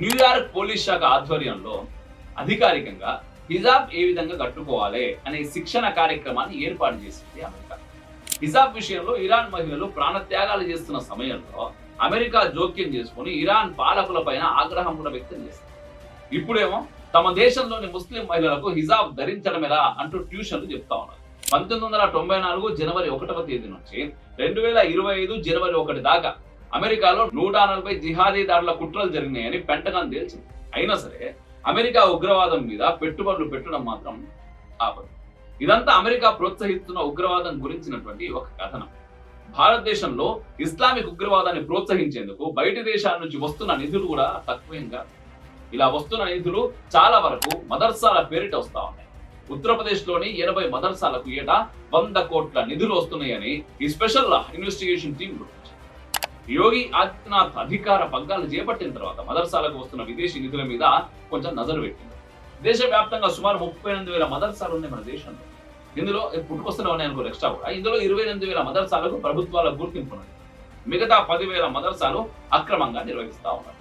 New York police శాఖ ఆధ్వర్యంలో అధికారికంగా హిజాబ్ ఏ విధంగా కట్టుకోవాలి అనే శిక్షణ కార్యక్రమాన్ని ఏర్పాటు చేసింది అమెరికా. హిజాబ్ విషయంలో ఇరాన్ మహిళలు ప్రాణత్యాగాలు చేస్తున్న సమయంలో అమెరికా జోక్యం చేసుకుని ఇరాన్ పాలకుల పైన ఆగ్రహం కూడా వ్యక్తం చేసింది. ఇప్పుడేమో తమ దేశంలోని ముస్లిం మహిళలకు హిజాబ్ ధరించడం ఎలా అంటూ ట్యూషన్లు చెప్తా ఉన్నారు. పంతొమ్మిది వందల తొంభై నాలుగు జనవరి ఒకటవ తేదీ నుంచి రెండు వేల ఇరవై ఐదు జనవరి ఒకటి దాకా అమెరికాలో నూట నలభై జిహాదీదారుల కుట్రలు జరిగినాయని పెంటగాన్ తేల్చింది. అయినా సరే అమెరికా ఉగ్రవాదం మీద పెట్టుబడులు పెట్టడం మాత్రం ఆపదు. ఇదంతా అమెరికా ప్రోత్సహిస్తున్న ఉగ్రవాదం గురించినటువంటి ఒక కథనం. భారతదేశంలో ఇస్లామిక్ ఉగ్రవాదాన్ని ప్రోత్సహించేందుకు బయటి దేశాల నుంచి వస్తున్న నిధులు కూడా తక్కువంగా ఇలా వస్తున్న నిధులు చాలా వరకు మదర్సాల పేరిట వస్తా ఉన్నాయి. ఉత్తరప్రదేశ్లోని ఎనభై మదర్సాలకు ఏటా వంద కోట్ల నిధులు వస్తున్నాయని ఈ స్పెషల్ ఇన్వెస్టిగేషన్ టీం గుర్తించింది. యోగి ఆదిత్యనాథ్ అధికార పగ్గాలు చేపట్టిన తర్వాత మదర్సాలకు వస్తున్న విదేశీ నిధుల మీద కొంచెం నజరు పెట్టింది. దేశవ్యాప్తంగా సుమారు ముప్పై ఎనిమిది వేల మదర్సాలు ఉన్నాయి మన దేశంలో. ఇందులో పుట్టుకొస్తున్న ఉన్నాయి అనుకో ఎక్స్ట్రా కూడా. ఇందులో ఇరవై ఎనిమిది వేల మదర్సాలకు ప్రభుత్వాల గుర్తింపు ఉన్నది. మిగతా పదివేల మదర్సాలు అక్రమంగా నిర్వహిస్తా ఉన్నారు.